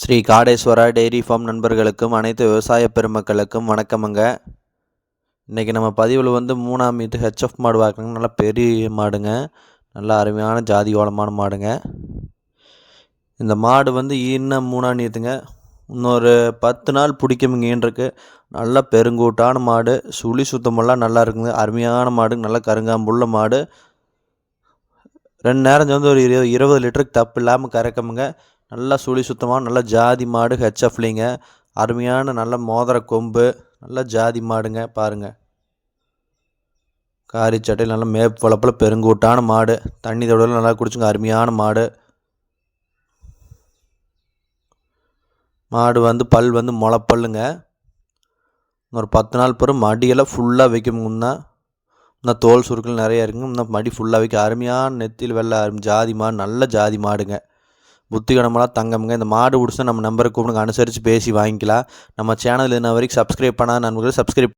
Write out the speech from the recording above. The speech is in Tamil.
ஸ்ரீ காடேஸ்வரா டெய்ரி ஃபார்ம் நண்பர்களுக்கும் அனைத்து விவசாய பெருமக்களுக்கும் வணக்கமுங்க. இன்றைக்கி நம்ம பதிவில் வந்து மூணாம் மீட்டு ஹெச்எஃப் மாடு பார்க்குறோங்க நல்லா பெரிய மாடுங்க. நல்லா அருமையான ஜாதி ஓலமான மாடுங்க. இந்த மாடு வந்து இன்னும் மூணாம் நீத்துங்க இன்னொரு பத்து நாள் பிடிக்குமுங்க ஈன்றக்கு. நல்ல பெருங்கூட்டான மாடு. சுழி சுத்தமெல்லாம் நல்லா இருக்குங்க. அருமையான மாடுங்க. நல்லா கருங்காம்புள்ள மாடு. ரெண்டு நேரம் வந்து ஒரு இருபது இருபது லிட்டருக்கு தப்பு இல்லாமல் கறக்குமுங்க. நல்லா சுழி சுத்தமாக நல்ல ஜாதி மாடு ஹெச்எஃப்லிங்க அருமையான நல்ல மோதிர கொம்பு. நல்ல ஜாதி மாடுங்க பாருங்க. காரி சட்டையில் நல்ல மேப் வளப்பில் பெருங்கூட்டான மாடு. தண்ணி தொடையில் நல்லா குடிச்சுங்க அருமையான மாடு. மாடு வந்து பல் வந்து முளைப்பல்லுங்க. ஒரு பத்து நாள் பிறகு மடியெல்லாம் ஃபுல்லாக வைக்கணும்னா இன்னும் தோல் சுருக்கள் நிறைய இருக்குங்க இன்னும் மடி ஃபுல்லாக வைக்க. அருமையான நெத்தியில் வெள்ளை அரும் ஜாதி மாடு நல்ல ஜாதி மாடுங்க. புத்திகடமெல்லாம் தங்கமுங்க. இந்த மாடு பிடிச்சா நம்ம நம்பரை கூப்பிடுங்க. அனுசரித்து பேசி வாங்கிக்கலாம். நம்ம சேனல் இன்ன வரைக்கும் சப்ஸ்கிரைப் பண்ணாத நண்பர்கள் சப்ஸ்கிரைப்